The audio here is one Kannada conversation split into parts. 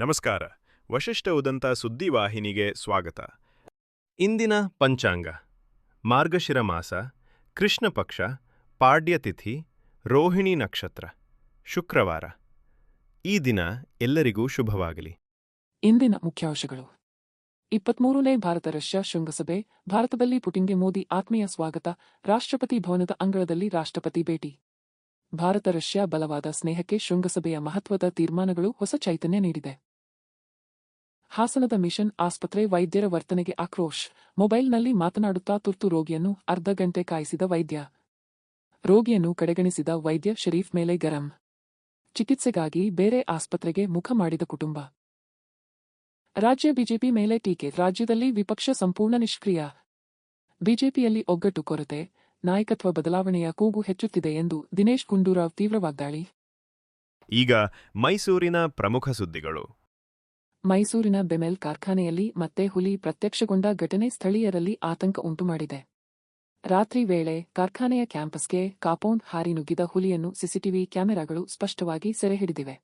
ನಮಸ್ಕಾರ. ವಶಿಷ್ಠ ಉದಂತ ಸುದ್ದಿವಾಹಿನಿಗೆ ಸ್ವಾಗತ. ಇಂದಿನ ಪಂಚಾಂಗ. ಮಾರ್ಗಶಿರ ಮಾಸ, ಕೃಷ್ಣ ಪಕ್ಷ ಪಾಡ್ಯತಿಥಿ ರೋಹಿಣಿ ನಕ್ಷತ್ರ. ಶುಕ್ರವಾರ. ಈ ದಿನ ಎಲ್ಲರಿಗೂ ಶುಭವಾಗಲಿ. ಇಂದಿನ ಮುಖ್ಯಾಂಶಗಳು. ಇಪ್ಪತ್ಮೂರನೇ ಭಾರತ ರಷ್ಯಾ ಶೃಂಗಸಭೆ, ಭಾರತದಲ್ಲಿ ಪುಟಿನ್ಗೆ ಮೋದಿ ಆತ್ಮೀಯ ಸ್ವಾಗತ, ರಾಷ್ಟ್ರಪತಿ ಭವನದ ಅಂಗಳದಲ್ಲಿ ರಾಷ್ಟ್ರಪತಿ ಭೇಟಿ. ಭಾರತ ರಷ್ಯಾ ಬಲವಾದ ಸ್ನೇಹಕ್ಕೆ ಶೃಂಗಸಭೆಯ ಮಹತ್ವದ ತೀರ್ಮಾನಗಳು ಹೊಸ ಚೈತನ್ಯ ನೀಡಿದೆ. ಹಾಸನದ ಮಿಷನ್ ಆಸ್ಪತ್ರೆ ವೈದ್ಯರ ವರ್ತನೆಗೆ ಆಕ್ರೋಶ್. ಮೊಬೈಲ್ನಲ್ಲಿ ಮಾತನಾಡುತ್ತಾ ತುರ್ತು ರೋಗಿಯನ್ನು ಅರ್ಧ ಗಂಟೆ ಕಾಯಿಸಿದ ವೈದ್ಯ. ರೋಗಿಯನ್ನು ಕಡೆಗಣಿಸಿದ ವೈದ್ಯ ಶರೀಫ್ ಮೇಲೆ ಗರಂ. ಚಿಕಿತ್ಸೆಗಾಗಿ ಬೇರೆ ಆಸ್ಪತ್ರೆಗೆ ಮುಖ ಮಾಡಿದ ಕುಟುಂಬ. ರಾಜ್ಯ ಬಿಜೆಪಿ ಮೇಲೆ ಟೀಕೆ, ರಾಜ್ಯದಲ್ಲಿ ವಿಪಕ್ಷ ಸಂಪೂರ್ಣ ನಿಷ್ಕ್ರಿಯ. ಬಿಜೆಪಿಯಲ್ಲಿ ಒಗ್ಗಟ್ಟು ಕೊರತೆ, ನಾಯಕತ್ವ ಬದಲಾವಣೆಯ ಕೂಗು ಹೆಚ್ಚುತ್ತಿದೆ ಎಂದು ದಿನೇಶ್ ಗುಂಡೂರಾವ್ ತೀವ್ರ ವಾಗ್ದಾಳಿ. ಈಗ ಮೈಸೂರಿನ ಪ್ರಮುಖ ಸುದ್ದಿಗಳು. ಮೈಸೂರಿನ ಬೆಮೆಲ್ ಕಾರ್ಖಾನೆಯಲ್ಲಿ ಮತ್ತೆ ಹುಲಿ ಪ್ರತ್ಯಕ್ಷಗೊಂಡ ಘಟನೆ ಸ್ಥಳೀಯರಲ್ಲಿ ಆತಂಕ ಉಂಟುಮಾಡಿದೆ. ರಾತ್ರಿ ವೇಳೆ ಕಾರ್ಖಾನೆಯ ಕ್ಯಾಂಪಸ್ಗೆ ಕಾಪೌಂಡ್ ಹಾರಿ ನುಗ್ಗಿದ ಹುಲಿಯನ್ನು ಸಿಸಿಟಿವಿ ಕ್ಯಾಮೆರಾಗಳು ಸ್ಪಷ್ಟವಾಗಿ ಸೆರೆಹಿಡಿದಿವೆ.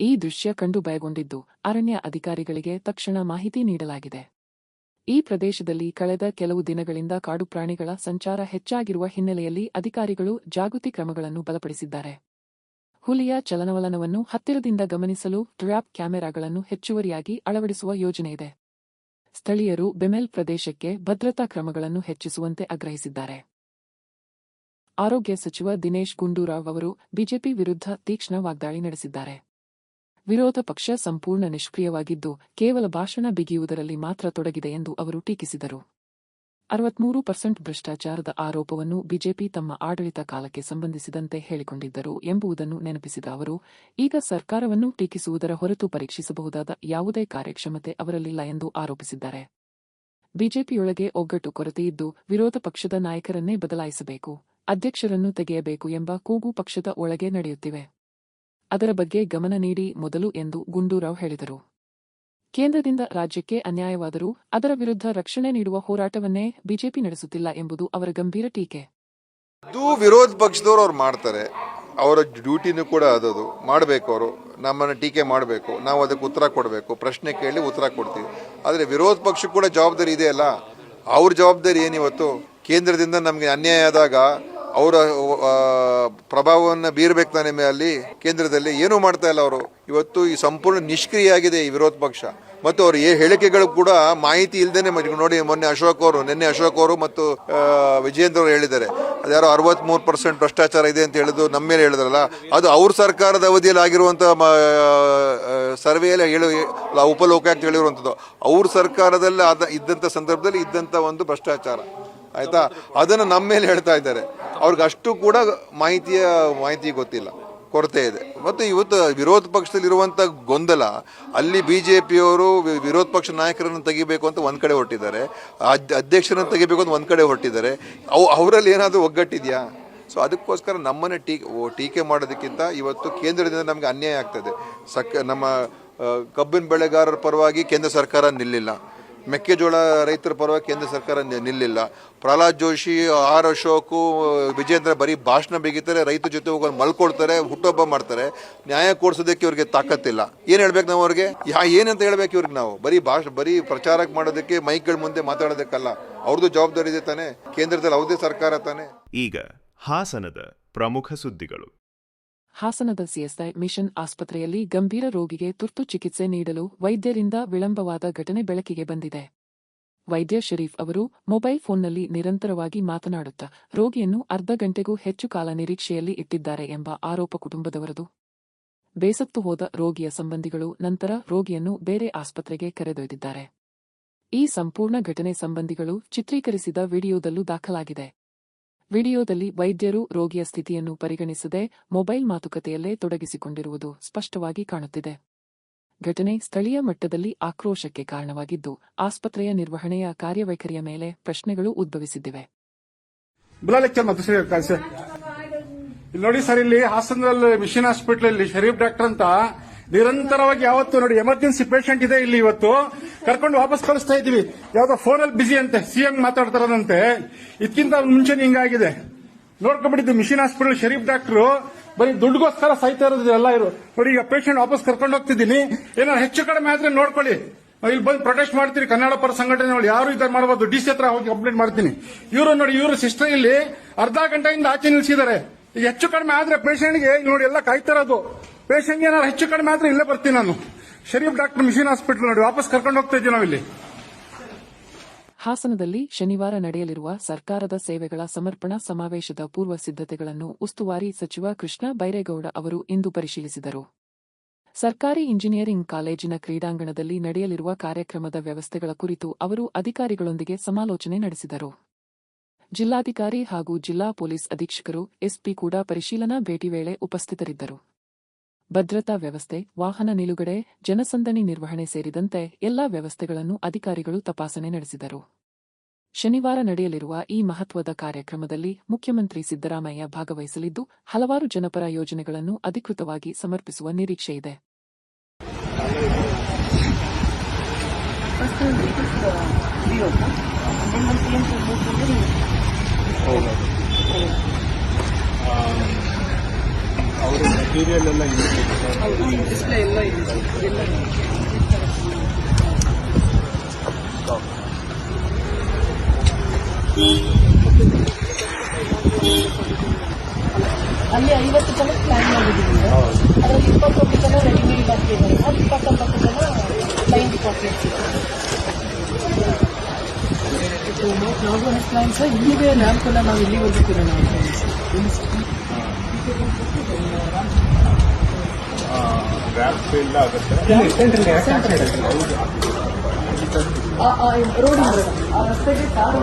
ಈ ದೃಶ್ಯ ಕಂಡು ಭಯಗೊಂಡಿದ್ದು ಅರಣ್ಯ ಅಧಿಕಾರಿಗಳಿಗೆ ತಕ್ಷಣ ಮಾಹಿತಿ ನೀಡಲಾಗಿದೆ. ಈ ಪ್ರದೇಶದಲ್ಲಿ ಕಳೆದ ಕೆಲವು ದಿನಗಳಿಂದ ಕಾಡು ಪ್ರಾಣಿಗಳ ಸಂಚಾರ ಹೆಚ್ಚಾಗಿರುವ ಹಿನ್ನೆಲೆಯಲ್ಲಿ ಅಧಿಕಾರಿಗಳು ಜಾಗೃತಿ ಕ್ರಮಗಳನ್ನು ಬಲಪಡಿಸಿದ್ದಾರೆ. ಹುಲಿಯ ಚಲನವಲನವನ್ನು ಹತ್ತಿರದಿಂದ ಗಮನಿಸಲು ಟ್ರ್ಯಾಪ್ ಕ್ಯಾಮೆರಾಗಳನ್ನು ಹೆಚ್ಚುವರಿಯಾಗಿ ಅಳವಡಿಸುವ ಯೋಜನೆಯಿದೆ ಸ್ಥಳೀಯರು ಬೆಮೆಲ್ ಪ್ರದೇಶಕ್ಕೆ ಭದ್ರತಾ ಕ್ರಮಗಳನ್ನು ಹೆಚ್ಚಿಸುವಂತೆ ಆಗ್ರಹಿಸಿದ್ದಾರೆ. ಆರೋಗ್ಯ ಸಚಿವ ದಿನೇಶ್ ಗುಂಡೂರಾವ್ ಅವರು ಬಿಜೆಪಿ ವಿರುದ್ಧ ತೀಕ್ಷ್ಣ ವಾಗ್ದಾಳಿ ನಡೆಸಿದ್ದಾರೆ. ವಿರೋಧ ಪಕ್ಷ ಸಂಪೂರ್ಣ ನಿಷ್ಕ್ರಿಯವಾಗಿದ್ದು, ಕೇವಲ ಭಾಷಣ ಬಿಗಿಯುವುದರಲ್ಲಿ ಮಾತ್ರ ತೊಡಗಿದೆ ಎಂದು ಅವರು ಟೀಕಿಸಿದರು. ಅರವತ್ಮೂರು ಪರ್ಸೆಂಟ್ ಭ್ರಷ್ಟಾಚಾರದ ಆರೋಪವನ್ನು ಬಿಜೆಪಿ ತಮ್ಮ ಆಡಳಿತ ಕಾಲಕ್ಕೆ ಸಂಬಂಧಿಸಿದಂತೆ ಹೇಳಿಕೊಂಡಿದ್ದರು ಎಂಬುದನ್ನು ನೆನಪಿಸಿದ ಅವರು, ಈಗ ಸರ್ಕಾರವನ್ನು ಟೀಕಿಸುವುದರ ಹೊರತು ಪರೀಕ್ಷಿಸಬಹುದಾದ ಯಾವುದೇ ಕಾರ್ಯಕ್ಷಮತೆ ಅವರಲ್ಲಿಲ್ಲ ಎಂದು ಆರೋಪಿಸಿದ್ದಾರೆ. ಬಿಜೆಪಿಯೊಳಗೆ ಒಗ್ಗಟ್ಟು ಕೊರತೆಯಿದ್ದು ವಿರೋಧ ಪಕ್ಷದ ನಾಯಕರನ್ನೇ ಬದಲಾಯಿಸಬೇಕು, ಅಧ್ಯಕ್ಷರನ್ನು ತೆಗೆಯಬೇಕು ಎಂಬ ಕೂಗು ಪಕ್ಷದ ಒಳಗೆ ನಡೆಯುತ್ತಿವೆ. ಅದರ ಬಗ್ಗೆ ಗಮನ ನೀಡಿ ಮೊದಲು ಎಂದು ಗುಂಡೂರಾವ್ ಹೇಳಿದರು. ಕೇಂದ್ರದಿಂದ ರಾಜ್ಯಕ್ಕೆ ಅನ್ಯಾಯವಾದರೂ ಅದರ ವಿರುದ್ಧ ರಕ್ಷಣೆ ನೀಡುವ ಹೋರಾಟವನ್ನೇ ಬಿಜೆಪಿ ನಡೆಸುತ್ತಿಲ್ಲ ಎಂಬುದು ಅವರ ಗಂಭೀರ ಟೀಕೆ. ಅದು ವಿರೋಧ ಪಕ್ಷದವ್ರು ಅವ್ರು ಮಾಡ್ತಾರೆ. ಅವರ ಡ್ಯೂಟಿನೂ ಕೂಡ ಅದದು. ಮಾಡಬೇಕು ಅವರು. ನಮ್ಮನ್ನು ಟೀಕೆ ಮಾಡಬೇಕು. ನಾವು ಅದಕ್ಕೆ ಉತ್ತರ ಕೊಡಬೇಕು. ಪ್ರಶ್ನೆ ಕೇಳಿ ಉತ್ತರ ಕೊಡ್ತೀವಿ. ಆದರೆ ವಿರೋಧ ಪಕ್ಷಕ್ಕೂ ಕೂಡ ಜವಾಬ್ದಾರಿ ಇದೆಯಲ್ಲ ಅವ್ರ ಜವಾಬ್ದಾರಿ ಏನಿವತ್ತು ಕೇಂದ್ರದಿಂದ ನಮಗೆ ಅನ್ಯಾಯ ಆದಾಗ ಅವರ ಪ್ರಭಾವವನ್ನು ಬೀರ್ಬೇಕು ತಾನೆ ಮೇ- ಅಲ್ಲಿ ಕೇಂದ್ರದಲ್ಲಿ. ಏನೂ ಮಾಡ್ತಾ ಇಲ್ಲ ಅವರು. ಇವತ್ತು ಈ ಸಂಪೂರ್ಣ ನಿಷ್ಕ್ರಿಯ ಆಗಿದೆ ಈ ವಿರೋಧ ಪಕ್ಷ. ಮತ್ತು ಅವ್ರ ಏ ಹೇಳಿಕೆಗಳು ಕೂಡ ಮಾಹಿತಿ ಇಲ್ಲದೇನೆ ನೋಡಿ ಮೊನ್ನೆ ಅಶೋಕ್ ಅವರು, ನಿನ್ನೆ ಅಶೋಕ್ ಅವರು ಮತ್ತು ವಿಜಯೇಂದ್ರ ಅವರು ಹೇಳಿದ್ದಾರೆ. ಅದ್ಯಾರೋ ಅರವತ್ಮೂರು ಪರ್ಸೆಂಟ್ ಭ್ರಷ್ಟಾಚಾರ ಇದೆ ಅಂತ ಹೇಳಿದ್ದು ನಮ್ಮ ಮೇಲೆ ಹೇಳಿದ್ರಲ್ಲ. ಅದು ಅವ್ರ ಸರ್ಕಾರದ ಅವಧಿಯಲ್ಲಿ ಆಗಿರುವಂಥ ಸರ್ವೆಯಲ್ಲಿ ಹೇಳು ಉಪಲೋಕ ಅಂತ ಹೇಳಿರುವಂಥದ್ದು. ಅವ್ರ ಸರ್ಕಾರದಲ್ಲಿ ಆದ, ಇದ್ದಂಥ ಸಂದರ್ಭದಲ್ಲಿ ಇದ್ದಂಥ ಒಂದು ಭ್ರಷ್ಟಾಚಾರ. ಆಯ್ತಾ? ಅದನ್ನು ನಮ್ಮ ಮೇಲೆ ಹೇಳ್ತಾ ಇದ್ದಾರೆ. ಅವ್ರಿಗೆ ಅಷ್ಟು ಕೂಡ ಮಾಹಿತಿಯ, ಮಾಹಿತಿ ಗೊತ್ತಿಲ್ಲ. ಕೊರತೆ ಇದೆ. ಮತ್ತು ಇವತ್ತು ವಿರೋಧ ಪಕ್ಷದಲ್ಲಿರುವಂಥ ಗೊಂದಲ, ಅಲ್ಲಿ ಬಿ ಜೆ ಪಿಯವರು ವಿರೋಧ ಪಕ್ಷ ನಾಯಕರನ್ನು ತೆಗಿಬೇಕು ಅಂತ ಒಂದು ಕಡೆ ಹೊರಟಿದ್ದಾರೆ. ಅಧ್ಯಕ್ಷರನ್ನು ತೆಗಿಬೇಕು ಅಂತ ಒಂದು ಕಡೆ ಹೊರಟಿದ್ದಾರೆ. ಅವು, ಅವರಲ್ಲಿ ಏನಾದರೂ ಒಗ್ಗಟ್ಟಿದೆಯಾ? ಸೊ ಅದಕ್ಕೋಸ್ಕರ ನಮ್ಮನ್ನೇ ಟೀ ಟೀಕೆ ಮಾಡೋದಕ್ಕಿಂತ ಇವತ್ತು ಕೇಂದ್ರದಿಂದ ನಮಗೆ ಅನ್ಯಾಯ ಆಗ್ತದೆ. ಸಕ್, ನಮ್ಮ ಕಬ್ಬಿನ ಬೆಳೆಗಾರರ ಪರವಾಗಿ ಕೇಂದ್ರ ಸರ್ಕಾರ ನಿಲ್ಲಿಲ್ಲ. ಮೆಕ್ಕೆಜೋಳ ರೈತರ ಪರವಾಗಿ ಕೇಂದ್ರ ಸರ್ಕಾರ ನಿಲ್ಲಿಲ್ಲ. ಪ್ರಹ್ಲಾದ್ ಜೋಶಿ, ಆರ್ ಅಶೋಕು, ವಿಜೇಂದ್ರ ಬರೀ ಭಾಷಣ ಬಿಗಿತಾರೆ ರೈತರ ಜೊತೆ ಹೋಗೋದು ಮಲ್ಕೊಳ್ತಾರೆ ಹುಟ್ಟೊಬ್ಬ ಮಾಡ್ತಾರೆ. ನ್ಯಾಯ ಕೊಡಿಸೋದಕ್ಕೆ ಇವ್ರಿಗೆ ತಾಕತ್ತಿಲ್ಲ. ಏನು ಹೇಳ್ಬೇಕು ನಾವು ಅವ್ರಿಗೆ? ಯಾ ಏನಂತ ಹೇಳ್ಬೇಕು ಇವ್ರಿಗೆ ನಾವು? ಬರೀ ಭಾಷ ಬರೀ ಪ್ರಚಾರಕ್ಕೆ ಮಾಡೋದಕ್ಕೆ ಮೈಕ್ಗಳ ಮುಂದೆ ಮಾತಾಡೋದಕ್ಕಲ್ಲ. ಅವ್ರದ್ದು ಜವಾಬ್ದಾರಿ ಇದೆ ತಾನೆ. ಕೇಂದ್ರದಲ್ಲಿ ಅವ್ರದೇ ಸರ್ಕಾರ ತಾನೆ. ಈಗ ಹಾಸನದ ಪ್ರಮುಖ ಸುದ್ದಿಗಳು. ಹಾಸನದ ಸಿಎಸ್ಐ ಮಿಷನ್ ಆಸ್ಪತ್ರೆಯಲ್ಲಿ ಗಂಭೀರ ರೋಗಿಗೆ ತುರ್ತು ಚಿಕಿತ್ಸೆ ನೀಡಲು ವೈದ್ಯರಿಂದ ವಿಳಂಬವಾದ ಘಟನೆ ಬೆಳಕಿಗೆ ಬಂದಿದೆ. ವೈದ್ಯ ಶರೀಫ್ ಅವರು ಮೊಬೈಲ್ ಫೋನ್ನಲ್ಲಿ ನಿರಂತರವಾಗಿ ಮಾತನಾಡುತ್ತಾ ರೋಗಿಯನ್ನು ಅರ್ಧ ಗಂಟೆಗೂ ಹೆಚ್ಚು ಕಾಲ ನಿರೀಕ್ಷೆಯಲ್ಲಿ ಇಟ್ಟಿದ್ದಾರೆ ಎಂಬ ಆರೋಪ ಕುಟುಂಬದವರದು. ಬೇಸತ್ತು ಹೋದ ರೋಗಿಯ ಸಂಬಂಧಿಗಳು ನಂತರ ರೋಗಿಯನ್ನು ಬೇರೆ ಆಸ್ಪತ್ರೆಗೆ ಕರೆದೊಯ್ದಿದ್ದಾರೆ. ಈ ಸಂಪೂರ್ಣ ಘಟನೆ ಸಂಬಂಧಿಗಳು ಚಿತ್ರೀಕರಿಸಿದ ವಿಡಿಯೋದಲ್ಲೂ ದಾಖಲಾಗಿದೆ. ವಿಡಿಯೋದಲ್ಲಿ ವೈದ್ಯರು ರೋಗಿಯ ಸ್ಥಿತಿಯನ್ನು ಪರಿಗಣಿಸದೆ ಮೊಬೈಲ್ ಮಾತುಕತೆಯಲ್ಲೇ ತೊಡಗಿಸಿಕೊಂಡಿರುವುದು ಸ್ಪಷ್ಟವಾಗಿ ಕಾಣುತ್ತಿದೆ. ಘಟನೆ ಸ್ಥಳೀಯ ಮಟ್ಟದಲ್ಲಿ ಆಕ್ರೋಶಕ್ಕೆ ಕಾರಣವಾಗಿದ್ದು, ಆಸ್ಪತ್ರೆಯ ನಿರ್ವಹಣೆಯ ಕಾರ್ಯವೈಖರಿಯ ಮೇಲೆ ಪ್ರಶ್ನೆಗಳು ಉದ್ಭವಿಸಿದ್ದಿವೆ. ನೋಡಿ ಸರ್, ಇಲ್ಲಿ ಹಾಸನದಲ್ಲಿ ಮಿಷನ್ ಹಾಸ್ಪಿಟಲ್ ಶರೀಫ್ ಡಾಕ್ಟರ್ ಅಂತ ನಿರಂತರವಾಗಿ ಯಾವತ್ತು ನೋಡಿ ಎಮರ್ಜೆನ್ಸಿ ಪೇಷಂಟ್ ಇದೆ ಇಲ್ಲಿ ಇವತ್ತು. ಕರ್ಕೊಂಡು ವಾಪಸ್ ಕಳಿಸ್ತಾ ಇದೀವಿ ಯಾವ್ದೋ ಅಲ್ಲಿ ಬಿಸಿ ಅಂತೆ ಸಿಎಂ ಮಾತಾಡ್ತಾರಂತೆ ಇದಕ್ಕಿಂತ ಮುಂಚೆ ಹಿಂಗಾಗಿದೆ. ನೋಡ್ಕೊಂಡ್ಬಿಟ್ಟಿದ್ದು ಮಿಷಿನ್ ಹಾಸ್ಪಿಟಲ್ ಶರೀಫ್ ಡಾಕ್ಟರ್ ಬರೀ ದುಡ್ಡುಗೋಸ್ಕರ ಸಾಯ್ತಾ ಇರೋದು ಎಲ್ಲ ಇರು ನೋಡಿ, ಈಗ ಪೇಷಂಟ್ ವಾಪಸ್ ಕರ್ಕೊಂಡು ಹೋಗ್ತಿದ್ದೀನಿ. ಏನಾದ್ರು ಹೆಚ್ಚು ಕಡಿಮೆ ಆದ್ರೆ ನೋಡ್ಕೊಳ್ಳಿ. ಇಲ್ಲಿ ಬಂದು ಪ್ರೊಟೆಸ್ಟ್ ಮಾಡ್ತೀರಿ, ಕನ್ನಡ ಪರ ಸಂಘಟನೆ ನೋಡಿ ಯಾರು ಇದ್ದಾರೆ ಮಾಡಬಹುದು ಡಿ ಸಿ ಹತ್ರ ಹೋಗಿ ಕಂಪ್ಲೇಂಟ್ ಮಾಡ್ತೀನಿ. ಇವರು ನೋಡಿ, ಇವರು ಸಿಸ್ಟರ್ ಇಲ್ಲಿ ಅರ್ಧ ಗಂಟೆಯಿಂದ ಆಚೆ ನಿಲ್ಸಿದ್ದಾರೆ. ಈಗ ಹೆಚ್ಚು ಕಡಿಮೆ ಆದ್ರೆ ಪೇಷಂಟ್ಗೆ ನೋಡಿ ಎಲ್ಲ ಕಾಯ್ತಾ ಇರೋದು. ಪೇಷಂಟ್ಗೆ ಏನಾದ್ರು ಹೆಚ್ಚು ಕಡಿಮೆ ಆದ್ರೆ ಇಲ್ಲೇ ಬರ್ತೀನಿ ನಾನು. ಶರೀಫ್ ಡಾಕ್ಟರ್ ಮಿಷನ್ ಹಾಸ್ಪಿಟಲ್ ನೋಡಿ, ವಾಪಸ್ ಕರ್ಕೊಂಡು ಹೋಗ್ತಾ ಇದ್ದೀವಿ ನಾವಿಲ್ಲಿ. ಹಾಸನದಲ್ಲಿ ಶನಿವಾರ ನಡೆಯಲಿರುವ ಸರ್ಕಾರದ ಸೇವೆಗಳ ಸಮರ್ಪಣಾ ಸಮಾವೇಶದ ಪೂರ್ವ ಸಿದ್ಧತೆಗಳನ್ನು ಉಸ್ತುವಾರಿ ಸಚಿವ ಕೃಷ್ಣ ಬೈರೇಗೌಡ ಅವರು ಇಂದು ಪರಿಶೀಲಿಸಿದರು. ಸರ್ಕಾರಿ ಇಂಜಿನಿಯರಿಂಗ್ ಕಾಲೇಜಿನ ಕ್ರೀಡಾಂಗಣದಲ್ಲಿ ನಡೆಯಲಿರುವ ಕಾರ್ಯಕ್ರಮದ ವ್ಯವಸ್ಥೆಗಳ ಕುರಿತು ಅವರು ಅಧಿಕಾರಿಗಳೊಂದಿಗೆ ಸಮಾಲೋಚನೆ ನಡೆಸಿದರು. ಜಿಲ್ಲಾಧಿಕಾರಿ ಹಾಗೂ ಜಿಲ್ಲಾ ಪೊಲೀಸ್ ಅಧೀಕ್ಷಕರು ಎಸ್ಪಿ ಕೂಡ ಪರಿಶೀಲನಾ ಭೇಟಿ ವೇಳೆ ಉಪಸ್ಥಿತರಿದ್ದರು. ಭದ್ರತಾ ವ್ಯವಸ್ಥೆ, ವಾಹನ ನಿಲುಗಡೆ, ಜನಸಂದಣಿ ನಿರ್ವಹಣೆ ಸೇರಿದಂತೆ ಎಲ್ಲಾ ವ್ಯವಸ್ಥೆಗಳನ್ನು ಅಧಿಕಾರಿಗಳು ತಪಾಸಣೆ ನಡೆಸಿದರು. ಶನಿವಾರ ನಡೆಯಲಿರುವ ಈ ಮಹತ್ವದ ಕಾರ್ಯಕ್ರಮದಲ್ಲಿ ಮುಖ್ಯಮಂತ್ರಿ ಸಿದ್ದರಾಮಯ್ಯ ಭಾಗವಹಿಸಲಿದ್ದು, ಹಲವಾರು ಜನಪರ ಯೋಜನೆಗಳನ್ನು ಅಧಿಕೃತವಾಗಿ ಸಮರ್ಪಿಸುವ ನಿರೀಕ್ಷೆಯಿದೆ First ಅವರು ಮೆಟೀರಿಯಲ್ ಎಲ್ಲ ಯೂಸ್ ಡಿಸ್ಪ್ಲೇ ಎಲ್ಲ ಇದೆ. ಅಲ್ಲಿ ಐವತ್ತು ಜನ ಪ್ಲಾನ್ ಮಾಡಿದ್ದೀವಿ. ಅದರಲ್ಲಿ ಇಪ್ಪತ್ತೊಂದು ಜನ ರೆಡಿಮೇಡ್ ಆಗ್ತಿದ್ದಾರೆ. ಅದು ಇಪ್ಪತ್ತೊಂಬತ್ತು ಜನ ಲೈನ್ ಡಿಪಾರ್ಟ್ಮೆಂಟ್ ನಾವು ಪ್ಲಾನ್ಸ್ ಇಲ್ಲಿಗೆ ನಾಲ್ಕು ನಾವು ಇಲ್ಲಿ ಹೋಗುತ್ತೀರ ನಾವು ರ್ಯಾಂಪ್ ಇಲ್ಲ ಆಗುತ್ತೆ ರೋಡ್ ಆ ರಸ್ತೆಗೆ ಕಾರ್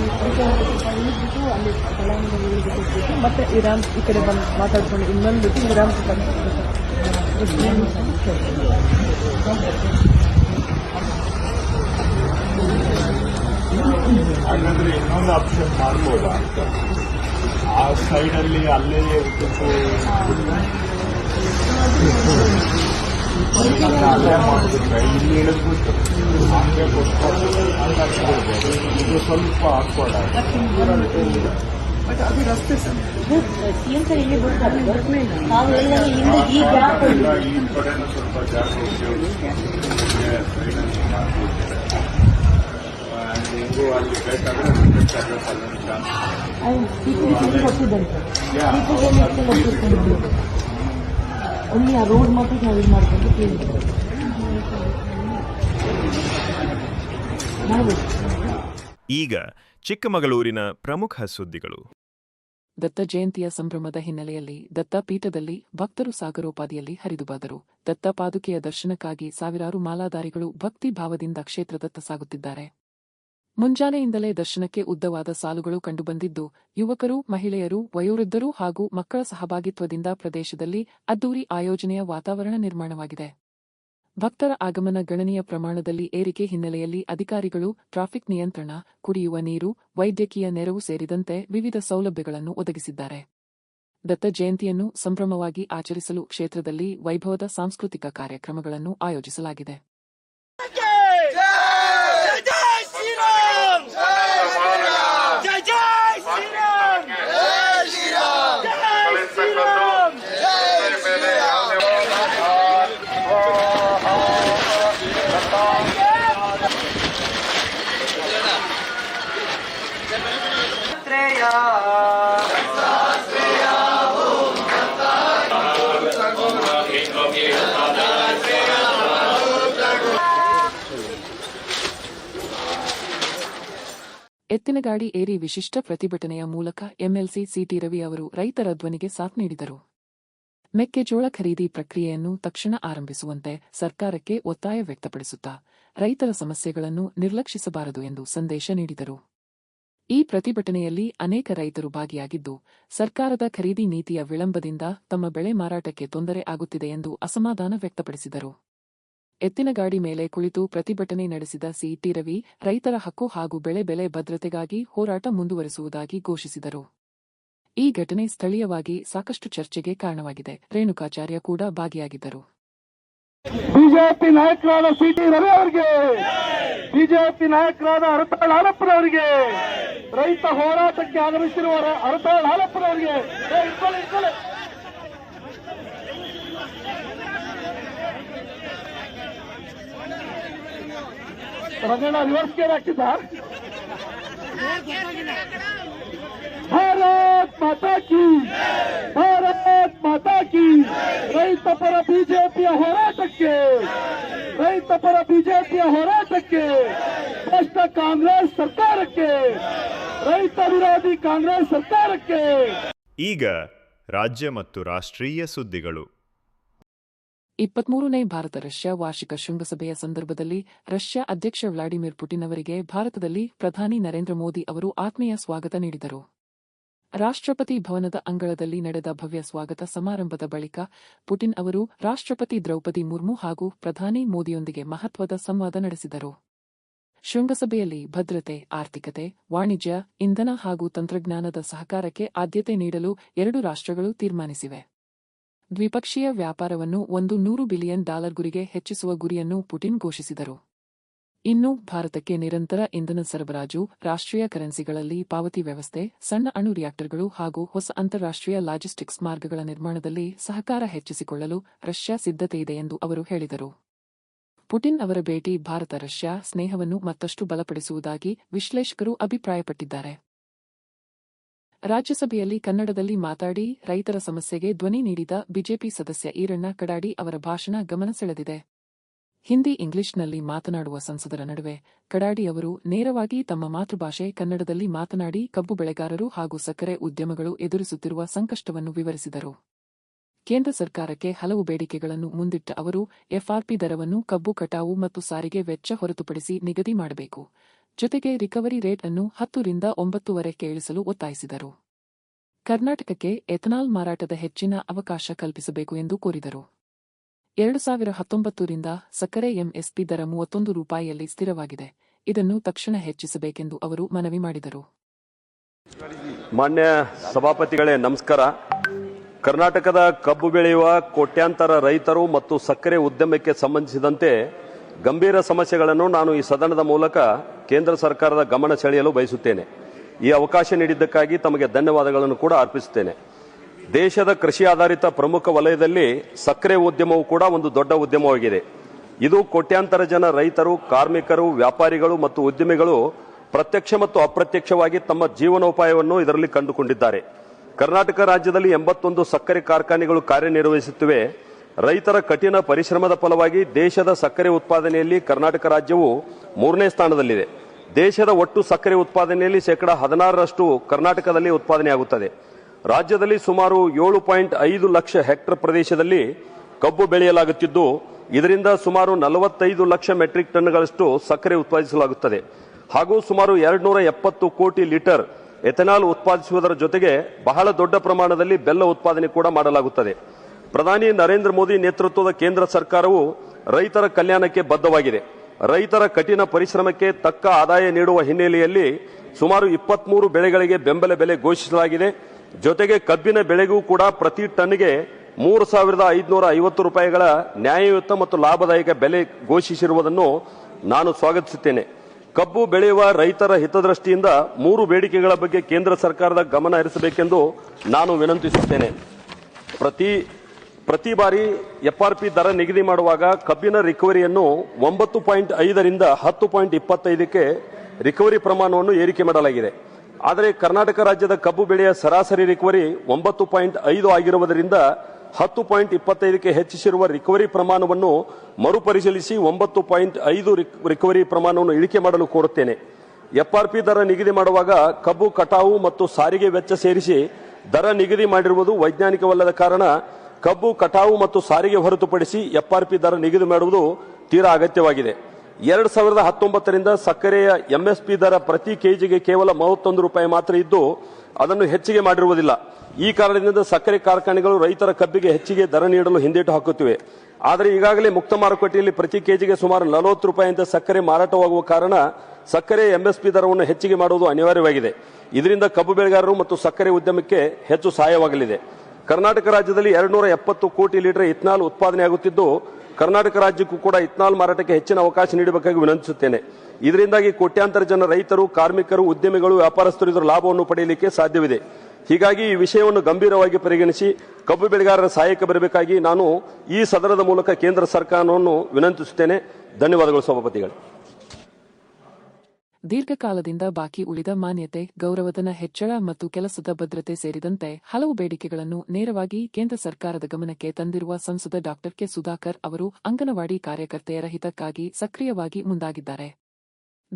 ಅಲ್ಲಿ ಫಲಾನುಭವಿಗಳಿಗೆ ಮತ್ತೆ ಇರಾನ್ ಈ ಕಡೆ ಬಂದು ಮಾತಾಡ್ಕೊಂಡು ಇನ್ನೊಂದು ಬಿಟ್ಟು ಇರಾನ್ ಹಾಗಾದ್ರೆ ಇನ್ನೊಂದು ಆಪ್ಷನ್ ಮಾಡ್ಬೋದಾ? ಅಂತ ಆ ಸೈಡಲ್ಲಿ ಅಲ್ಲೇ ಅಲ್ಲೇ ಇಲ್ಲಿ ಇಳಿದ್ಬಿಟ್ಟು ಹಂಗೆ ಕೊಟ್ಟು ಹಂಗೆ ಹಾಕ್ಬಿಡ್ಬೋದು ಇದು ಸ್ವಲ್ಪ ಹಾಕ್ಬೋಡ ಬಟ್ ಅದು ರಸ್ತೆ ಸರ್ ಹಿಂದೆ ಈ ಗ್ಯಾಪ್ ಸ್ವಲ್ಪ ಜಾಸ್ತಿ ಹೆಂಗೂ ಒಳ್ಳೆ ಆ ರೋಡ್ ಮಾತ್ರ ನಾವು ಇದು ಮಾಡ್ಕೊಂಡು ಕ್ಲೀನ್ ಮಾಡ್ಬೇಕು ಈಗ ಚಿಕ್ಕಮಗಳೂರಿನ ಪ್ರಮುಖ ಸುದ್ದಿಗಳು. ದತ್ತ ಜಯಂತಿಯ ಸಂಭ್ರಮದ ಹಿನ್ನೆಲೆಯಲ್ಲಿ ದತ್ತ ಪೀಠದಲ್ಲಿ ಭಕ್ತರು ಸಾಗರೋಪಾದಿಯಲ್ಲಿ ಹರಿದುಬಾದರು ದತ್ತ ಪಾದುಕೆಯ ದರ್ಶನಕ್ಕಾಗಿ ಸಾವಿರಾರು ಮಾಲಾಧಾರಿಗಳು ಭಕ್ತಿ ಭಾವದಿಂದ ಕ್ಷೇತ್ರದತ್ತ ಸಾಗುತ್ತಿದ್ದಾರೆ. ಮುಂಜಾನೆಯಿಂದಲೇ ದರ್ಶನಕ್ಕೆ ಉದ್ದವಾದ ಸಾಲುಗಳು ಕಂಡುಬಂದಿದ್ದು, ಯುವಕರು, ಮಹಿಳೆಯರು, ವಯೋವೃದ್ಧರು ಹಾಗೂ ಮಕ್ಕಳ ಸಹಭಾಗಿತ್ವದಿಂದ ಪ್ರದೇಶದಲ್ಲಿ ಅದ್ದೂರಿ ಆಯೋಜನೆಯ ವಾತಾವರಣ ನಿರ್ಮಾಣವಾಗಿದೆ. ಭಕ್ತರ ಆಗಮನ ಗಣನೀಯ ಪ್ರಮಾಣದಲ್ಲಿ ಏರಿಕೆ ಹಿನ್ನೆಲೆಯಲ್ಲಿ ಅಧಿಕಾರಿಗಳು ಟ್ರಾಫಿಕ್ ನಿಯಂತ್ರಣ, ಕುಡಿಯುವ ನೀರು, ವೈದ್ಯಕೀಯ ನೆರವು ಸೇರಿದಂತೆ ವಿವಿಧ ಸೌಲಭ್ಯಗಳನ್ನು ಒದಗಿಸಿದ್ದಾರೆ. ದತ್ತ ಜಯಂತಿಯನ್ನು ಸಂಭ್ರಮವಾಗಿ ಆಚರಿಸಲು ಕ್ಷೇತ್ರದಲ್ಲಿ ವೈಭವದ ಸಾಂಸ್ಕೃತಿಕ ಕಾರ್ಯಕ್ರಮಗಳನ್ನು ಆಯೋಜಿಸಲಾಗಿದೆ. ಎತ್ತಿನಗಾಡಿ ಏರಿ ವಿಶಿಷ್ಟ ಪ್ರತಿಭಟನೆಯ ಮೂಲಕ ಎಂಎಲ್ಸಿ ಸಿಟಿ ರವಿ ಅವರು ರೈತರ ಧ್ವನಿಗೆ ಸಾಥ್ ನೀಡಿದರು. ಮೆಕ್ಕೆಜೋಳ ಖರೀದಿ ಪ್ರಕ್ರಿಯೆಯನ್ನು ತಕ್ಷಣ ಆರಂಭಿಸುವಂತೆ ಸರ್ಕಾರಕ್ಕೆ ಒತ್ತಾಯ ವ್ಯಕ್ತಪಡಿಸುತ್ತಾ ರೈತರ ಸಮಸ್ಯೆಗಳನ್ನು ನಿರ್ಲಕ್ಷಿಸಬಾರದು ಎಂದು ಸಂದೇಶ ನೀಡಿದರು. ಈ ಪ್ರತಿಭಟನೆಯಲ್ಲಿ ಅನೇಕ ರೈತರು ಭಾಗಿಯಾಗಿದ್ದು, ಸರ್ಕಾರದ ಖರೀದಿ ನೀತಿಯ ವಿಳಂಬದಿಂದ ತಮ್ಮ ಬೆಳೆ ಮಾರಾಟಕ್ಕೆ ತೊಂದರೆ ಆಗುತ್ತಿದೆ ಎಂದು ಅಸಮಾಧಾನ ವ್ಯಕ್ತಪಡಿಸಿದರು. ಎತ್ತಿನಗಾಡಿ ಮೇಲೆ ಕುಳಿತು ಪ್ರತಿಭಟನೆ ನಡೆಸಿದ ಸಿಟಿ ರವಿ, ರೈತರ ಹಕ್ಕು ಹಾಗೂ ಬೆಳೆ ಬೆಲೆ ಭದ್ರತೆಗಾಗಿ ಹೋರಾಟ ಮುಂದುವರೆಸುವುದಾಗಿ ಘೋಷಿಸಿದರು. ಈ ಘಟನೆ ಸ್ಥಳೀಯವಾಗಿ ಸಾಕಷ್ಟು ಚರ್ಚೆಗೆ ಕಾರಣವಾಗಿದೆ. ರೇಣುಕಾಚಾರ್ಯ ಕೂಡ ಭಾಗಿಯಾಗಿದ್ದರು. ಬಿಜೆಪಿ ನಾಯಕರಾದ ಸಿಟಿ ರವಿ ಅವರಿಗೆ, ಬಿಜೆಪಿ ನಾಯಕರಾದ ಹರತಾಳ್ ಹಾಲಪ್ಪನವರಿಗೆ ರೈತ ಹೋರಾಟಕ್ಕೆ ಆಗಮಿಸಿರುವ ಹರತಾಳ್ ಹಾಲಪ್ಪನವರಿಗೆ ರಂಗಣ್ಣ ರಿವರ್ಸ್ ಗೇರ್ ಹಾಕಿದ್ದ ಭಾರತ್ ಮಾತಾ ಕಿ, ಭಾರತ್ ಮಾತಾ ಕಿ. ರೈತ ಪರ ಬಿಜೆಪಿಯ ಹೋರಾಟಕ್ಕೆ, ರೈತ ಪರ ಬಿಜೆಪಿಯ ಹೋರಾಟಕ್ಕೆ, ಭ್ರಷ್ಟ ಕಾಂಗ್ರೆಸ್ ಸರ್ಕಾರಕ್ಕೆ, ರೈತ ವಿರೋಧಿ ಕಾಂಗ್ರೆಸ್ ಸರ್ಕಾರಕ್ಕೆ. ಈಗ ರಾಜ್ಯ ಮತ್ತು ರಾಷ್ಟ್ರೀಯ ಸುದ್ದಿಗಳು. ಇಪ್ಪತ್ಮೂರನೇ ಭಾರತ ರಷ್ಯಾ ವಾರ್ಷಿಕ ಶೃಂಗಸಭೆಯ ಸಂದರ್ಭದಲ್ಲಿ ರಷ್ಯಾ ಅಧ್ಯಕ್ಷ ವ್ಲಾಡಿಮಿರ್ ಪುಟಿನ್ ಅವರಿಗೆ ಭಾರತದಲ್ಲಿ ಪ್ರಧಾನಿ ನರೇಂದ್ರ ಮೋದಿ ಅವರು ಆತ್ಮೀಯ ಸ್ವಾಗತ ನೀಡಿದರು. ರಾಷ್ಟ್ರಪತಿ ಭವನದ ಅಂಗಳದಲ್ಲಿ ನಡೆದ ಭವ್ಯ ಸ್ವಾಗತ ಸಮಾರಂಭದ ಬಳಿಕ ಪುಟಿನ್ ಅವರು ರಾಷ್ಟ್ರಪತಿ ದ್ರೌಪದಿ ಮುರ್ಮು ಹಾಗೂ ಪ್ರಧಾನಿ ಮೋದಿಯೊಂದಿಗೆ ಮಹತ್ವದ ಸಂವಾದ ನಡೆಸಿದರು. ಶೃಂಗಸಭೆಯಲ್ಲಿ ಭದ್ರತೆ, ಆರ್ಥಿಕತೆ, ವಾಣಿಜ್ಯ, ಇಂಧನ ಹಾಗೂ ತಂತ್ರಜ್ಞಾನದ ಸಹಕಾರಕ್ಕೆ ಆದ್ಯತೆ ನೀಡಲು ಎರಡು ರಾಷ್ಟ್ರಗಳು ತೀರ್ಮಾನಿಸಿವೆ. ದ್ವಿಪಕ್ಷೀಯ ವ್ಯಾಪಾರವನ್ನು ಒಂದು ನೂರು ಬಿಲಿಯನ್ ಡಾಲರ್ ಗುರಿಗೆ ಹೆಚ್ಚಿಸುವ ಗುರಿಯನ್ನು ಪುಟಿನ್ ಘೋಷಿಸಿದರು. ಇನ್ನು ಭಾರತಕ್ಕೆ ನಿರಂತರ ಇಂಧನ ಸರಬರಾಜು, ರಾಷ್ಟ್ರೀಯ ಕರೆನ್ಸಿಗಳಲ್ಲಿ ಪಾವತಿ ವ್ಯವಸ್ಥೆ, ಸಣ್ಣ ಅಣು ರಿಯಾಕ್ಟರ್ಗಳು ಹಾಗೂ ಹೊಸ ಅಂತಾರಾಷ್ಟ್ರೀಯ ಲಾಜಿಸ್ಟಿಕ್ಸ್ ಮಾರ್ಗಗಳ ನಿರ್ಮಾಣದಲ್ಲಿ ಸಹಕಾರ ಹೆಚ್ಚಿಸಿಕೊಳ್ಳಲು ರಷ್ಯಾ ಸಿದ್ಧತೆಯಿದೆ ಎಂದು ಅವರು ಹೇಳಿದರು. ಪುಟಿನ್ ಅವರ ಭೇಟಿ ಭಾರತ ರಷ್ಯಾ ಸ್ನೇಹವನ್ನು ಮತ್ತಷ್ಟು ಬಲಪಡಿಸುವುದಾಗಿ ವಿಶ್ಲೇಷಕರು ಅಭಿಪ್ರಾಯಪಟ್ಟಿದ್ದಾರೆ. ರಾಜ್ಯಸಭೆಯಲ್ಲಿ ಕನ್ನಡದಲ್ಲಿ ಮಾತಾಡಿ ರೈತರ ಸಮಸ್ಯೆಗೆ ಧ್ವನಿ ನೀಡಿದ ಬಿಜೆಪಿ ಸದಸ್ಯ ಈರಣ್ಣ ಕಡಾಡಿ ಅವರ ಭಾಷಣ ಗಮನ ಸೆಳೆದಿದೆ. ಹಿಂದಿ ಇಂಗ್ಲಿಷ್ನಲ್ಲಿ ಮಾತನಾಡುವ ಸಂಸದರ ನಡುವೆ ಕಡಾಡಿ ಅವರು ನೇರವಾಗಿ ತಮ್ಮ ಮಾತೃಭಾಷೆ ಕನ್ನಡದಲ್ಲಿ ಮಾತನಾಡಿ ಕಬ್ಬು ಬೆಳೆಗಾರರು ಹಾಗೂ ಸಕ್ಕರೆ ಉದ್ಯಮಗಳು ಎದುರಿಸುತ್ತಿರುವ ಸಂಕಷ್ಟವನ್ನು ವಿವರಿಸಿದರು. ಕೇಂದ್ರ ಸರ್ಕಾರಕ್ಕೆ ಹಲವು ಬೇಡಿಕೆಗಳನ್ನು ಮುಂದಿಟ್ಟ ಅವರು ಎಫ್ಆರ್ಪಿ ದರವನ್ನು ಕಬ್ಬು ಕಟಾವು ಮತ್ತು ಸಾರಿಗೆ ವೆಚ್ಚ ಹೊರತುಪಡಿಸಿ ನಿಗದಿ ಮಾಡಬೇಕು. ಜೊತೆಗೆ ರಿಕವರಿ ರೇಟ್ ಅನ್ನು ಹತ್ತರಿಂದ ಒಂಬತ್ತುವರೆಗೆ ಇಳಿಸಲು ಒತ್ತಾಯಿಸಿದರು. ಕರ್ನಾಟಕಕ್ಕೆ ಎಥನಾಲ್ ಮಾರಾಟದ ಹೆಚ್ಚಿನ ಅವಕಾಶ ಕಲ್ಪಿಸಬೇಕು ಎಂದು ಕೋರಿದರು. ಎರಡು ಸಾವಿರ ಹತ್ತೊಂಬತ್ತರಿಂದ ಸಕ್ಕರೆ ಎಂಎಸ್ಪಿ ದರ ಮೂವತ್ತೊಂದು ರೂಪಾಯಿಯಲ್ಲಿ ಸ್ಥಿರವಾಗಿದೆ. ಇದನ್ನು ತಕ್ಷಣ ಹೆಚ್ಚಿಸಬೇಕೆಂದು ಅವರು ಮನವಿ ಮಾಡಿದರು. ಮಾನ್ಯ ಸಭಾಪತಿಗಳೇ, ನಮಸ್ಕಾರ. ಕರ್ನಾಟಕದ ಕಬ್ಬು ಬೆಳೆಯುವ ಕೋಟ್ಯಾಂತರ ರೈತರು ಮತ್ತು ಸಕ್ಕರೆ ಉದ್ಯಮಕ್ಕೆ ಸಂಬಂಧಿಸಿದಂತೆ ಗಂಭೀರ ಸಮಸ್ಯೆಗಳನ್ನು ನಾನು ಈ ಸದನದ ಮೂಲಕ ಕೇಂದ್ರ ಸರ್ಕಾರದ ಗಮನ ಸೆಳೆಯಲು ಬಯಸುತ್ತೇನೆ. ಈ ಅವಕಾಶ ನೀಡಿದ್ದಕ್ಕಾಗಿ ತಮಗೆ ಧನ್ಯವಾದಗಳನ್ನು ಕೂಡ ಅರ್ಪಿಸುತ್ತೇನೆ. ದೇಶದ ಕೃಷಿ ಆಧಾರಿತ ಪ್ರಮುಖ ವಲಯದಲ್ಲಿ ಸಕ್ಕರೆ ಉದ್ಯಮವು ಕೂಡ ಒಂದು ದೊಡ್ಡ ಉದ್ಯಮವಾಗಿದೆ. ಇದು ಕೋಟ್ಯಾಂತರ ಜನ ರೈತರು, ಕಾರ್ಮಿಕರು, ವ್ಯಾಪಾರಿಗಳು ಮತ್ತು ಉದ್ಯಮಿಗಳು ಪ್ರತ್ಯಕ್ಷ ಮತ್ತು ಅಪ್ರತ್ಯಕ್ಷವಾಗಿ ತಮ್ಮ ಜೀವನೋಪಾಯವನ್ನು ಇದರಲ್ಲಿ ಕಂಡುಕೊಂಡಿದ್ದಾರೆ. ಕರ್ನಾಟಕ ರಾಜ್ಯದಲ್ಲಿ ಎಂಬತ್ತೊಂದು ಸಕ್ಕರೆ ಕಾರ್ಖಾನೆಗಳು ಕಾರ್ಯನಿರ್ವಹಿಸುತ್ತಿವೆ. ರೈತರ ಕಠಿಣ ಪರಿಶ್ರಮದ ಫಲವಾಗಿ ದೇಶದ ಸಕ್ಕರೆ ಉತ್ಪಾದನೆಯಲ್ಲಿ ಕರ್ನಾಟಕ ರಾಜ್ಯವು ಮೂರನೇ ಸ್ಥಾನದಲ್ಲಿದೆ. ದೇಶದ ಒಟ್ಟು ಸಕ್ಕರೆ ಉತ್ಪಾದನೆಯಲ್ಲಿ ಶೇಕಡಾ ಹದಿನಾರರಷ್ಟು ಕರ್ನಾಟಕದಲ್ಲಿ ಉತ್ಪಾದನೆಯಾಗುತ್ತದೆ. ರಾಜ್ಯದಲ್ಲಿ ಸುಮಾರು ಏಳು ಪಾಯಿಂಟ್ ಐದು ಲಕ್ಷ ಹೆಕ್ಟರ್ ಪ್ರದೇಶದಲ್ಲಿ ಕಬ್ಬು ಬೆಳೆಯಲಾಗುತ್ತಿದ್ದು, ಇದರಿಂದ ಸುಮಾರು ನಲವತ್ತೈದು ಲಕ್ಷ ಮೆಟ್ರಿಕ್ ಟನ್ಗಳಷ್ಟು ಸಕ್ಕರೆ ಉತ್ಪಾದಿಸಲಾಗುತ್ತದೆ. ಹಾಗೂ ಸುಮಾರು ಎರಡ್ನೂರ ಎಪ್ಪತ್ತು ಕೋಟಿ ಲೀಟರ್ ಎಥೆನಾಲ್ ಉತ್ಪಾದಿಸುವುದರ ಜೊತೆಗೆ ಬಹಳ ದೊಡ್ಡ ಪ್ರಮಾಣದಲ್ಲಿ ಬೆಲ್ಲ ಉತ್ಪಾದನೆ ಕೂಡ ಮಾಡಲಾಗುತ್ತದೆ. ಪ್ರಧಾನಿ ನರೇಂದ್ರ ಮೋದಿ ನೇತೃತ್ವದ ಕೇಂದ್ರ ಸರ್ಕಾರವು ರೈತರ ಕಲ್ಯಾಣಕ್ಕೆ ಬದ್ಧವಾಗಿದೆ. ರೈತರ ಕಠಿಣ ಪರಿಶ್ರಮಕ್ಕೆ ತಕ್ಕ ಆದಾಯ ನೀಡುವ ಹಿನ್ನೆಲೆಯಲ್ಲಿ ಸುಮಾರು ಇಪ್ಪತ್ಮೂರು ಬೆಳೆಗಳಿಗೆ ಬೆಂಬಲ ಬೆಲೆ ಘೋಷಿಸಲಾಗಿದೆ. ಜೊತೆಗೆ ಕಬ್ಬಿನ ಬೆಳೆಗೂ ಕೂಡ ಪ್ರತಿ ಟನ್ಗೆ ಮೂರು ಸಾವಿರದ ಐದುನೂರ ಐವತ್ತು ರೂಪಾಯಿಗಳ ನ್ಯಾಯಯುತ ಮತ್ತು ಲಾಭದಾಯಕ ಬೆಲೆ ಘೋಷಿಸಿರುವುದನ್ನು ನಾನು ಸ್ವಾಗತಿಸುತ್ತೇನೆ. ಕಬ್ಬು ಬೆಳೆಯುವ ರೈತರ ಹಿತದೃಷ್ಟಿಯಿಂದ ಮೂರು ಬೇಡಿಕೆಗಳ ಬಗ್ಗೆ ಕೇಂದ್ರ ಸರ್ಕಾರದ ಗಮನ ಹರಿಸಬೇಕೆಂದು ನಾನು ವಿನಂತಿಸುತ್ತೇನೆ. ಪ್ರತಿ ಪ್ರತಿ ಬಾರಿ ಎಫ್ಆರ್ಪಿ ದರ ನಿಗದಿ ಮಾಡುವಾಗ ಕಬ್ಬಿನ ರಿಕವರಿಯನ್ನು ಒಂಬತ್ತು ಪಾಯಿಂಟ್ ಐದರಿಂದ ಹತ್ತು ಪಾಯಿಂಟ್ ಇಪ್ಪತ್ತೈದಕ್ಕೆ ರಿಕವರಿ ಪ್ರಮಾಣವನ್ನು ಏರಿಕೆ ಮಾಡಲಾಗಿದೆ. ಆದರೆ ಕರ್ನಾಟಕ ರಾಜ್ಯದ ಕಬ್ಬು ಬೆಳೆಯ ಸರಾಸರಿ ರಿಕವರಿ ಒಂಬತ್ತು ಪಾಯಿಂಟ್ ಐದು ಆಗಿರುವುದರಿಂದ ಹತ್ತು ಪಾಯಿಂಟ್ ಇಪ್ಪತ್ತೈದಕ್ಕೆ ಹೆಚ್ಚಿಸಿರುವ ರಿಕವರಿ ಪ್ರಮಾಣವನ್ನು ಮರುಪರಿಶೀಲಿಸಿ ಒಂಬತ್ತು ಪಾಯಿಂಟ್ ಐದು ರಿಕವರಿ ಪ್ರಮಾಣವನ್ನು ಇಳಿಕೆ ಮಾಡಲು ಕೋರುತ್ತೇನೆ. ಎಫ್ಆರ್ಪಿ ದರ ನಿಗದಿ ಮಾಡುವಾಗ ಕಬ್ಬು ಕಟಾವು ಮತ್ತು ಸಾರಿಗೆ ವೆಚ್ಚ ಸೇರಿಸಿ ದರ ನಿಗದಿ ಮಾಡಿರುವುದು ವೈಜ್ಞಾನಿಕವಲ್ಲದ ಕಾರಣ ಕಬ್ಬು, ಕಟಾವು ಮತ್ತು ಸಾರಿಗೆ ಹೊರತುಪಡಿಸಿ ಎಫ್ಆರ್ಪಿ ದರ ನಿಗದಿ ಮಾಡುವುದು ತೀರಾ ಅಗತ್ಯವಾಗಿದೆ. ಎರಡು ಸಾವಿರದ ಹತ್ತೊಂಬತ್ತರಿಂದ ಸಕ್ಕರೆಯ ಎಂಎಸ್ಪಿ ದರ ಪ್ರತಿ ಕೆಜಿಗೆ ಕೇವಲ ಮೂವತ್ತೊಂದು ರೂಪಾಯಿ ಮಾತ್ರ ಇದ್ದು, ಅದನ್ನು ಹೆಚ್ಚಿಗೆ ಮಾಡಿರುವುದಿಲ್ಲ. ಈ ಕಾರಣದಿಂದ ಸಕ್ಕರೆ ಕಾರ್ಖಾನೆಗಳು ರೈತರ ಕಬ್ಬಿಗೆ ಹೆಚ್ಚಿಗೆ ದರ ನೀಡಲು ಹಿಂದೇಟು ಹಾಕುತ್ತಿವೆ. ಆದರೆ ಈಗಾಗಲೇ ಮುಕ್ತ ಮಾರುಕಟ್ಟೆಯಲ್ಲಿ ಪ್ರತಿ ಕೆಜಿಗೆ ಸುಮಾರು ನಲವತ್ತು ರೂಪಾಯಿಯಿಂದ ಸಕ್ಕರೆ ಮಾರಾಟವಾಗುವ ಕಾರಣ ಸಕ್ಕರೆ ಎಂಎಸ್ಪಿ ದರವನ್ನು ಹೆಚ್ಚಿಗೆ ಮಾಡುವುದು ಅನಿವಾರ್ಯವಾಗಿದೆ. ಇದರಿಂದ ಕಬ್ಬು ಬೆಳೆಗಾರರು ಮತ್ತು ಸಕ್ಕರೆ ಉದ್ಯಮಕ್ಕೆ ಹೆಚ್ಚು ಸಹಾಯವಾಗಲಿದೆ. ಕರ್ನಾಟಕ ರಾಜ್ಯದಲ್ಲಿ ಎರಡ್ನೂರ ಎಪ್ಪತ್ತು ಕೋಟಿ ಲೀಟರ್ ಇಥನಾಲ್ ಉತ್ಪಾದನೆಯಾಗುತ್ತಿದ್ದು ಕರ್ನಾಟಕ ರಾಜ್ಯಕ್ಕೂ ಕೂಡ ಇಥನಾಲ್ ಮಾರಾಟಕ್ಕೆ ಹೆಚ್ಚಿನ ಅವಕಾಶ ನೀಡಬೇಕಾಗಿ ವಿನಂತಿಸುತ್ತೇನೆ. ಇದರಿಂದಾಗಿ ಕೋಟ್ಯಾಂತರ ಜನ ರೈತರು, ಕಾರ್ಮಿಕರು, ಉದ್ಯಮಿಗಳು, ವ್ಯಾಪಾರಸ್ಥರು ಇದರ ಲಾಭವನ್ನು ಪಡೆಯಲಿಕ್ಕೆ ಸಾಧ್ಯವಿದೆ. ಹೀಗಾಗಿ ಈ ವಿಷಯವನ್ನು ಗಂಭೀರವಾಗಿ ಪರಿಗಣಿಸಿ ಕಬ್ಬು ಬೆಳೆಗಾರರ ಸಹಾಯಕ್ಕೆ ಬರಬೇಕಾಗಿ ನಾನು ಈ ಸದನದ ಮೂಲಕ ಕೇಂದ್ರ ಸರ್ಕಾರವನ್ನು ವಿನಂತಿಸುತ್ತೇನೆ. ಧನ್ಯವಾದಗಳು ಸಭಾಪತಿಗಳು. ದೀರ್ಘಕಾಲದಿಂದ ಬಾಕಿ ಉಳಿದ ಮಾನ್ಯತೆ, ಗೌರವಧನ, ಹೆಚ್ಚಳ ಮತ್ತು ಕೆಲಸದ ಭದ್ರತೆ ಸೇರಿದಂತೆ ಹಲವು ಬೇಡಿಕೆಗಳನ್ನು ನೇರವಾಗಿ ಕೇಂದ್ರ ಸರ್ಕಾರದ ಗಮನಕ್ಕೆ ತಂದಿರುವ ಸಂಸದ ಡಾ. ಕೆ. ಸುಧಾಕರ್ ಅವರು ಅಂಗನವಾಡಿ ಕಾರ್ಯಕರ್ತೆಯರ ಹಿತಕ್ಕಾಗಿ ಸಕ್ರಿಯವಾಗಿ ಮುಂದಾಗಿದ್ದಾರೆ.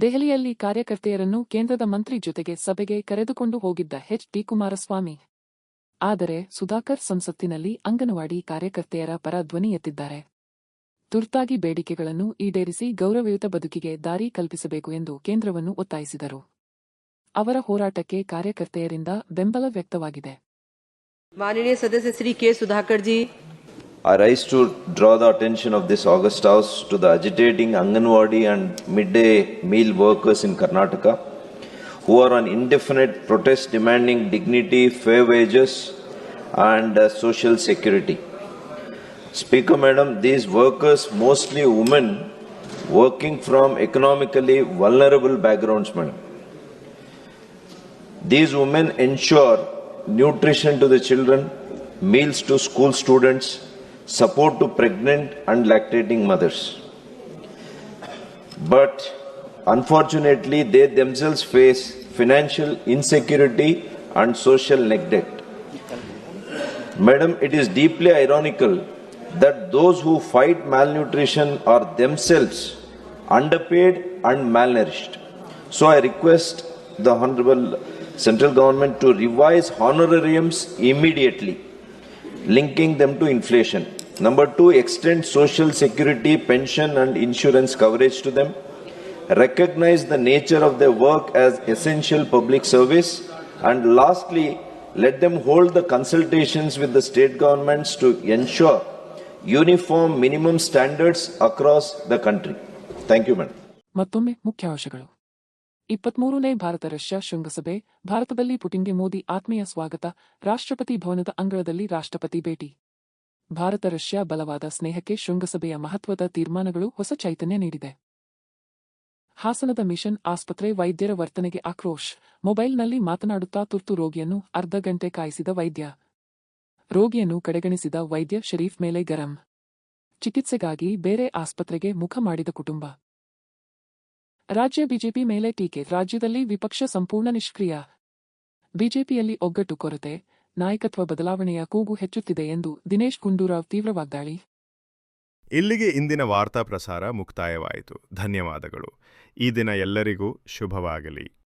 ದೆಹಲಿಯಲ್ಲಿ ಕಾರ್ಯಕರ್ತೆಯರನ್ನು ಕೇಂದ್ರದ ಮಂತ್ರಿ ಜೊತೆಗೆ ಸಭೆಗೆ ಕರೆದುಕೊಂಡು ಹೋಗಿದ್ದ ಎಚ್. ಡಿ. ಕುಮಾರಸ್ವಾಮಿ. ಆದರೆ ಸುಧಾಕರ್ ಸಂಸತ್ತಿನಲ್ಲಿ ಅಂಗನವಾಡಿ ಕಾರ್ಯಕರ್ತೆಯರ ಪರ ಧ್ವನಿ ಎತ್ತಿದ್ದಾರೆ. ತುರ್ತಾಗಿ ಬೇಡಿಕೆಗಳನ್ನು ಈಡೇರಿಸಿ ಗೌರವಯುತ ಬದುಕಿಗೆ ದಾರಿ ಕಲ್ಪಿಸಬೇಕು ಎಂದು ಕೇಂದ್ರವನ್ನು ಒತ್ತಾಯಿಸಿದರು. ಅವರ ಹೋರಾಟಕ್ಕೆ ಕಾರ್ಯಕರ್ತೆಯರಿಂದ ಬೆಂಬಲ ವ್ಯಕ್ತವಾಗಿದೆ. ಮಾನ್ಯ ಸದಸ್ಯ Shri K Sudhakar ji. I rise to draw the attention of this august house to the agitating anganwadi and mid day meal workers in Karnataka who are on indefinite protest demanding dignity fair wages and social security Speaker Madam, these workers, mostly women, working from economically vulnerable backgrounds, Madam. These women ensure nutrition to the children, meals to school students, support to pregnant and lactating mothers. But unfortunately, they themselves face financial insecurity and social neglect. Madam, it is deeply ironical that those who fight malnutrition are themselves underpaid and malnourished. So I request the Honorable Central Government to revise honorariums immediately, linking them to inflation. Number two, extend social security, pension, and insurance coverage to them. Recognize the nature of their work as essential public service. And lastly, let them hold the consultations with the state governments to ensure uniform minimum standards across the country. Thank you madam ಮತ್ತೊಮ್ಮೆ ಮುಖ್ಯಾಂಶಗಳು ಇಪ್ಪತ್ಮೂರನೇ ಭಾರತ ರಷ್ಯಾ ಶೃಂಗಸಭೆ, ಭಾರತದಲ್ಲಿ ಪುಟಿನ್ಗೆ ಮೋದಿ ಆತ್ಮೀಯ ಸ್ವಾಗತ, ರಾಷ್ಟ್ರಪತಿ ಭವನದ ಅಂಗಳದಲ್ಲಿ ರಾಷ್ಟ್ರಪತಿ ಭೇಟಿ. ಭಾರತ ರಷ್ಯಾ ಬಲವಾದ ಸ್ನೇಹಕ್ಕೆ ಶೃಂಗಸಭೆಯ ಮಹತ್ವದ ತೀರ್ಮಾನಗಳು ಹೊಸ ಚೈತನ್ಯ ನೀಡಿದೆ. ಹಾಸನದ ಮಿಷನ್ ಆಸ್ಪತ್ರೆ ವೈದ್ಯರ ವರ್ತನೆಗೆ ಆಕ್ರೋಶ್, ಮೊಬೈಲ್ನಲ್ಲಿ ಮಾತನಾಡುತ್ತಾ ತುರ್ತು ರೋಗಿಯನ್ನು ಅರ್ಧ ಗಂಟೆ ಕಾಯಿಸಿದ ವೈದ್ಯ. ರೋಗಿಯನ್ನು ಕಡೆಗಣಿಸಿದ ವೈದ್ಯ ಶರೀಫ್ ಮೇಲೆ ಗರಂ. ಚಿಕಿತ್ಸೆಗಾಗಿ ಬೇರೆ ಆಸ್ಪತ್ರೆಗೆ ಮುಖ ಮಾಡಿದ ಕುಟುಂಬ. ರಾಜ್ಯ ಬಿಜೆಪಿ ಮೇಲೆ ಟೀಕೆ, ರಾಜ್ಯದಲ್ಲಿ ವಿಪಕ್ಷ ಸಂಪೂರ್ಣ ನಿಷ್ಕ್ರಿಯ. ಬಿಜೆಪಿಯಲ್ಲಿ ಒಗ್ಗಟ್ಟು ಕೊರತೆ, ನಾಯಕತ್ವ ಬದಲಾವಣೆಯ ಕೂಗು ಹೆಚ್ಚುತ್ತಿದೆ ಎಂದು ದಿನೇಶ್ ಗುಂಡೂರಾವ್ ತೀವ್ರ ವಾಗ್ದಾಳಿ. ಇಲ್ಲಿಗೆ ಇಂದಿನ ವಾರ್ತಾ ಪ್ರಸಾರ ಮುಕ್ತಾಯವಾಯಿತು. ಧನ್ಯವಾದಗಳು. ಈ ದಿನ ಎಲ್ಲರಿಗೂ ಶುಭವಾಗಲಿ.